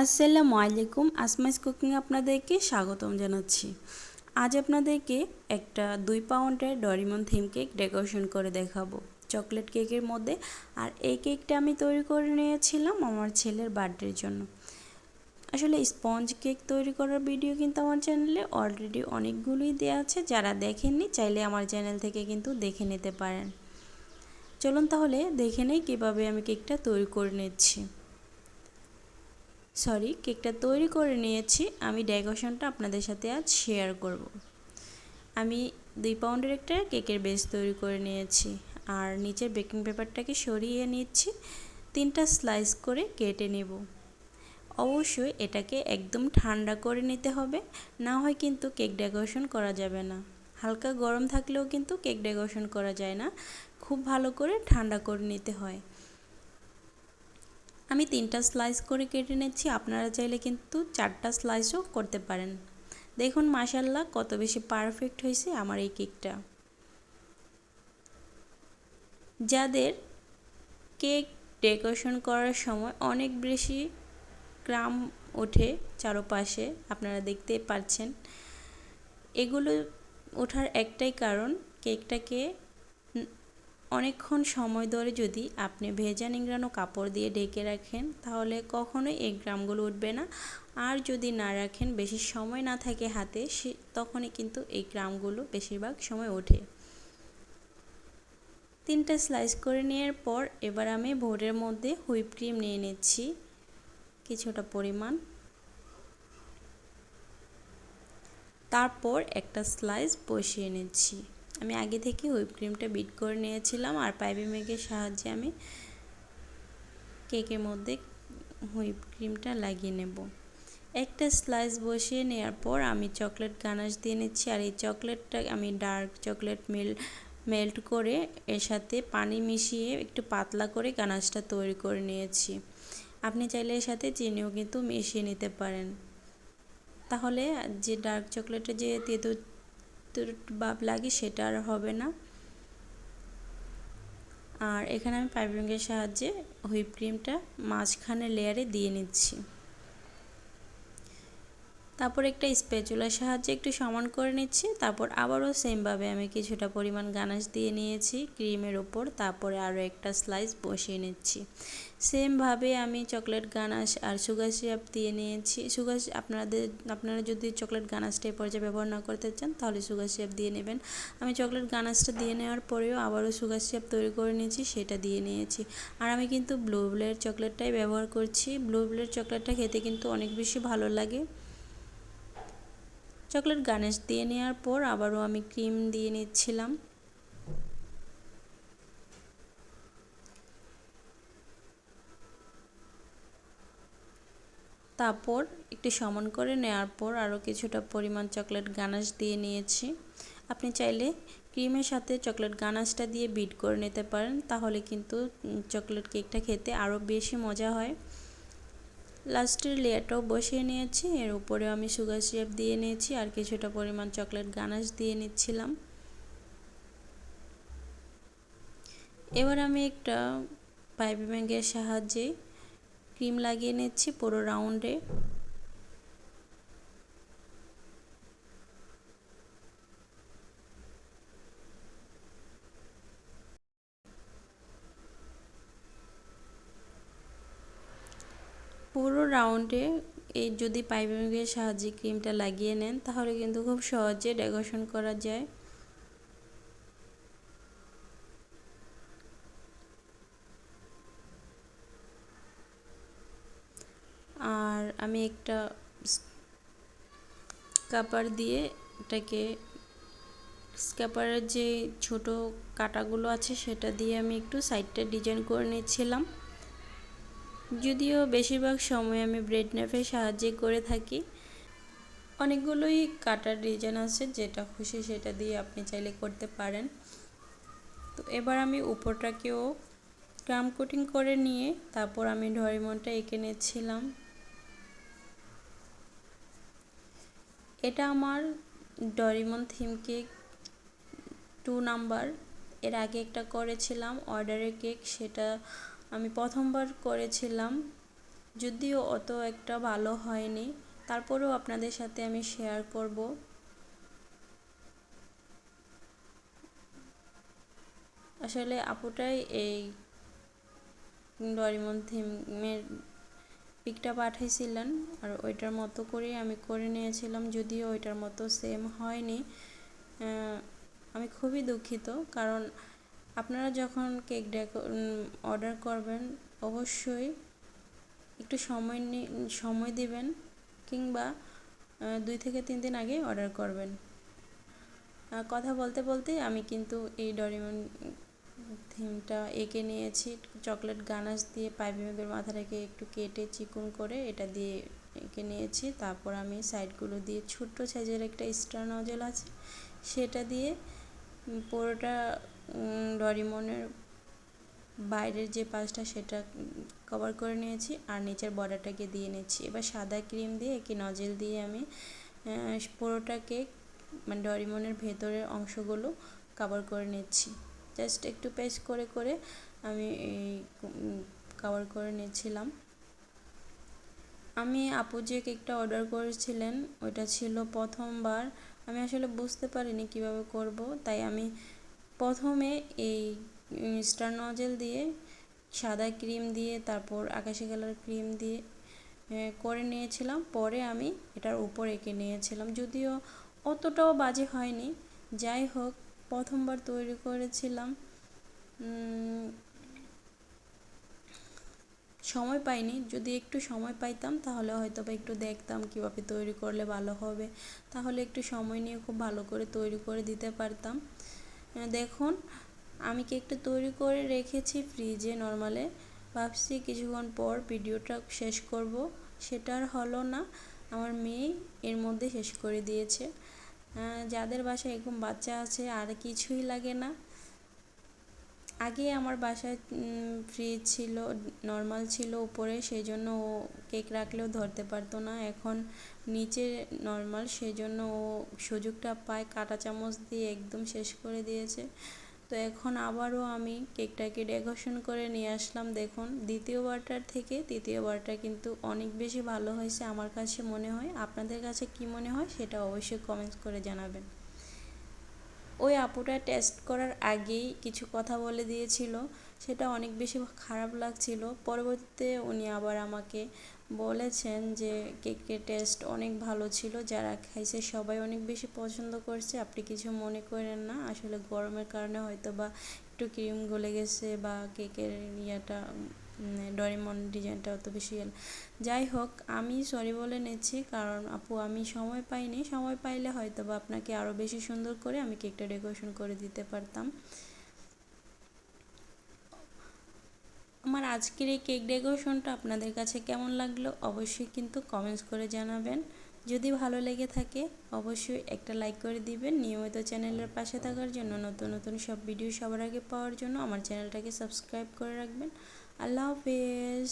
আসসালামু আলাইকুম আসমাইস কুকিং আপনাদেরকে স্বাগতম জানাচ্ছি। আজ আপনাদেরকে একটা দুই পাউন্ডের ডরিমন থিম কেক ডেকোরেশন করে দেখাবো। চকলেট কেকের মধ্যে, আর এই কেকটা আমি তৈরি করে নিয়েছিলাম আমার ছেলের বার্থডের জন্য। আসলে স্পঞ্জ কেক তৈরি করার ভিডিও কিন্তু আমার চ্যানেলে অলরেডি অনেকগুলোই দেওয়া আছে, যারা দেখেননি চাইলে আমার চ্যানেল থেকে কিন্তু দেখে নিতে পারেন। চলুন তাহলে দেখে নেই কীভাবে আমি কেকটা তৈরি করে নিচ্ছি। সরি কেকটা তৈরি করে নিয়েছি। আমি ডেকোরেশনটা আপনাদের সাথে আজ শেয়ার করব। আমি দুই পাউন্ডের একটা কেকের বেস তৈরি করে নিয়েছি। আর নিচের বেকিং পেপারটাকে সরিয়ে নিচ্ছি। তিনটা স্লাইস করে কেটে নেব। অবশ্যই এটাকে একদম ঠান্ডা করে নিতে হবে। না হয় কিন্তু কেক ডেকোরেশন করা যাবে না। হালকা গরম থাকলেও কিন্তু কেক ডেকোরেশন করা যায় না। খুব ভালো করে ঠান্ডা করে নিতে হয়। আমি তিনটা স্লাইস করে কেটে নিচ্ছি, আপনারা চাইলে কিন্তু চারটা স্লাইসও করতে পারেন। দেখুন মাসাল্লাহ কত বেশি পারফেক্ট হয়েছে আমার এই কেকটা যাদের কেক ডেকোরেশন করার সময় অনেক বেশি গ্রাম ওঠে চারপাশে, আপনারা দেখতে পাচ্ছেন। এগুলো ওঠার একটাই কারণ কেকটাকে অনেকক্ষণ সময় ধরে যদি আপনি ভেজা নিংড়ানো কাপড় দিয়ে ঢেকে রাখেন, তাহলে কখনোই এই গ্রামগুলো উঠবে না। আর যদি না রাখেন, বেশি সময় না থাকে হাতে, সে তখনই কিন্তু এই গ্রামগুলো বেশিরভাগ সময় ওঠে। তিনটা স্লাইস করে নেওয়ার পর এবার আমি ভোরের মধ্যে হুইপ ক্রিম নিয়ে নিচ্ছি। কিছুটা পরিমাণ। তারপর একটা স্লাইস বসিয়ে নিচ্ছি। আমি আগে থেকে হুইপ ক্রিমটা বিট করে নিয়েছিলাম আর পাইপি মেঘের সাহায্যে আমি কেকের মধ্যে হুইপ ক্রিমটা লাগিয়ে নেব। একটা স্লাইস বসিয়ে নেওয়ার পর আমি চকলেট গানাশ দিয়ে নিচ্ছি আর এই চকলেটটা আমি ডার্ক চকলেট মিল মেল্ট করে এর সাথে পানি মিশিয়ে একটু পাতলা করে গানাশটা তৈরি করে নিয়েছি। আপনি চাইলে এর সাথে চিনিও কিন্তু মিশিয়ে নিতে পারেন। তাহলে যে ডার্ক চকলেটের যে তেতো ভাব লাগে সেটা আর হবে না। আর এখানে আমি পাইপিংয়ের সাহায্যে হুইপ ক্রিমটা মাঝখানে লেয়ারে দিয়ে নিচ্ছি। তারপর একটা স্পেচুলার সাহায্যে একটু সমান করে নিচ্ছি, তারপর আবারও সেমভাবে আমি কিছুটা পরিমাণ গানাশ দিয়ে নিয়েছি ক্রিমের ওপর, তারপরে আরও একটা স্লাইস বসিয়ে নিচ্ছি। সেমভাবে আমি চকলেট গানাশ আর সুগার সিরাপ দিয়ে নিয়েছি। সুগার আপনাদের, আপনারা যদি চকলেট গানাশটা এ পর্যায়ে ব্যবহার না করতে চান, তাহলে সুগার সিরাপ দিয়ে নেবেন। আমি চকলেট গানাশটা দিয়ে নেওয়ার পরেও আবারও সুগার সিরাপ তৈরি করে নিয়েছি, সেটা দিয়ে নিয়েছি। আর আমি কিন্তু ব্লু ব্লের চকলেটটাই ব্যবহার করছি। ব্লু ব্লের চকলেটটা খেতে কিন্তু অনেক বেশি ভালো লাগে। চকলেট গার্নিশ দিয়ে নেওয়ার পর আবারও আমি ক্রিম দিয়ে নিচ্ছিলাম। তারপর একটু সমান করে নেওয়ার পর আরও কিছুটা পরিমাণ চকলেট গানাশ দিয়ে নিয়েছি। আপনি চাইলে ক্রিমের সাথে চকলেট গানাশটা দিয়ে বিট করে নিতে পারেন, তাহলে কিন্তু চকলেট কেকটা খেতে আরও বেশি মজা হয়। লাস্টের লেয়ারটাও বসিয়ে নিয়েছি। এর উপরেও আমি সুগার সিরাপ দিয়ে নিয়েছি আর কিছুটা পরিমাণ চকলেট গানাস দিয়ে নিচ্ছিলাম। এবার আমি একটা পাইপ ব্যাঙ্গের সাহায্যে ক্রিম লাগিয়ে নিচ্ছি পুরো রাউন্ডে পুরো রাউন্ডে এই যদি পাইপিংয়ের সাহায্যে ক্রিমটা লাগিয়ে নেন, তাহলে কিন্তু খুব সহজে ডেকোরেশন করা যায়। আর আমি একটা কাপার দিয়ে এটাকে, স্ক্যাপারের যে ছোট কাটাগুলো আছে, সেটা দিয়ে আমি একটু সাইডটা ডিজাইন করে নিচ্ছিলাম। যদিও বেশিরভাগ সময় আমি ব্রেড নাইফের সাহায্যে করে থাকি। অনেকগুলোই কাটার ডিজাইন আছে, যেটা খুশি সেটা দিয়ে আপনি চাইলে করতে পারেন। তো এবার আমি উপরটাকেও ক্রাম কোটিং করে নিয়ে তারপর আমি ডরিমনটা এঁকে নিচ্ছিলাম। এটা আমার Doraemon theme cake two number. এর আগে একটা করেছিলাম, অর্ডারের কেক, সেটা আমি প্রথমবার করেছিলাম, যদিও অত একটা ভালো হয়নি। তারপরেও আপনাদের সাথে আমি শেয়ার করব। আসলে আপুটাই এই ডরিমন থিমের পিকটা পাঠাইছিলেন, আর ওইটার মতো করেই আমি করে নিয়েছিলাম, যদিও ওইটার মতো সেম হয়নি। আমি খুবই দুঃখিত, কারণ আপনারা যখন কেক ডেকো অর্ডার করবেন, অবশ্যই একটু সময় সময় দিবেন কিংবা দুই থেকে তিন দিন আগে অর্ডার করবেন। কথা বলতে বলতে আমি কিন্তু এই ডরিমন থিমটা এঁকে নিয়েছি। চকলেট গানাশ দিয়ে পাইপিংয়ের মাথাটাকে একটু কেটে চিকন করে এটা দিয়ে এঁকে নিয়েছি। তারপর আমি সাইডগুলো দিয়ে ছোট্ট সাইজের একটা স্টার নজল আছে, সেটা দিয়ে পুরোটা ডরিমনের বাইরের যে পাশটা সেটা কভার করে নিয়েছি আর নিচের বর্ডারটাকে দিয়ে নিচ্ছি। এবার সাদা ক্রিম দিয়ে একটি নজেল দিয়ে আমি পুরোটাকে মানে ডরিমনের ভেতরের অংশগুলো কভার করে নিচ্ছি। জাস্ট একটু পেস্ট করে করে আমি কভার করে নিয়েছিলাম আমি আপু যে কেকটা অর্ডার করেছিলেন, ওইটা ছিল প্রথমবার আমি আসলে বুঝতে পারিনি কীভাবে করব, তাই আমি প্রথমে এই স্টার নজেল দিয়ে সাদা ক্রিম দিয়ে, তারপর আকাশি কালার ক্রিম দিয়ে করে নিয়েছিলাম। পরে আমি এটার উপর এঁকে নিয়েছিলাম। যদিও অতটাও বাজে হয়নি। যাই হোক, প্রথমবার তৈরি করেছিলাম। সময় পাইনি। যদি একটু সময় পাইতাম, তাহলে হয়তো বা একটু দেখতাম কীভাবে তৈরি করলে ভালো হবে। তাহলে একটু সময় নিয়ে খুব ভালো করে তৈরি করে দিতে পারতাম। দেখুন, আমি কেকটা তৈরি করে রেখেছি ফ্রিজে নর্মালে? ভাবছি কিছুক্ষণ পর ভিডিওটা শেষ করব। সেটা আর হলো না। আমার মেয়ে এর মধ্যে শেষ করে দিয়েছে। যাদের বাসায় এরকম বাচ্চা আছে, আর কিছুই লাগে না। আগে আমার বাসায় ফ্রিজ ছিল নর্মাল ছিল উপরে সেই জন্য ও কেক রাখলেও ধরতে পারতো না। এখন নিচে নর্মাল সেই জন্য ও সুযোগটা পায়, কাঁটা চামচ দিয়ে একদম শেষ করে দিয়েছে। তো এখন আবারও আমি কেকটাকে ডেকোরেশন করে নিয়ে আসলাম, দেখুন। দ্বিতীয়বারটার থেকে তৃতীয়বারটা কিন্তু অনেক বেশি ভালো হয়েছে আমার কাছে মনে হয়। আপনাদের কাছে কি মনে হয়, সেটা অবশ্যই কমেন্টস করে জানাবেন। ওই আপুটা টেস্ট করার আগেই কিছু কথা বলে দিয়েছিল। সেটা অনেক বেশি খারাপ লাগছিল। পরবর্তীতে উনি আবার আমাকে বলেছেন যে, কেকের টেস্ট অনেক ভালো ছিল, যারা খাইছে সবাই অনেক বেশি পছন্দ করছে। আপনি কিছু মনে করেন না। আসলে গরমের কারণে হয়তো বা একটু ক্রিম গলে গেছে বা কেকের ইয়েটা ডরিমন ডিজাইনটা অত বেশি গেল যাই হোক, আমি সরি বলে নিচ্ছি, কারণ আপু, আমি সময় পাইনি। সময় পাইলে হয়তো বা আপনাকে আরও বেশি সুন্দর করে আমি কেকটা ডেকোরেশন করে দিতে পারতাম। আমার আজকের এই কেক ডেকোরেশনটা আপনাদের কাছে কেমন লাগল অবশ্যই কিন্তু কমেন্টস করে জানাবেন। যদি ভালো লেগে থাকে, অবশ্যই একটা লাইক করে দিবেন। নিয়মিত চ্যানেলের পাশে থাকার জন্য নতুন নতুন সব ভিডিও সবার আগে পাওয়ার জন্য আমার চ্যানেলটাকে সাবস্ক্রাইব করে রাখবেন। আল্লাহ হাফেজ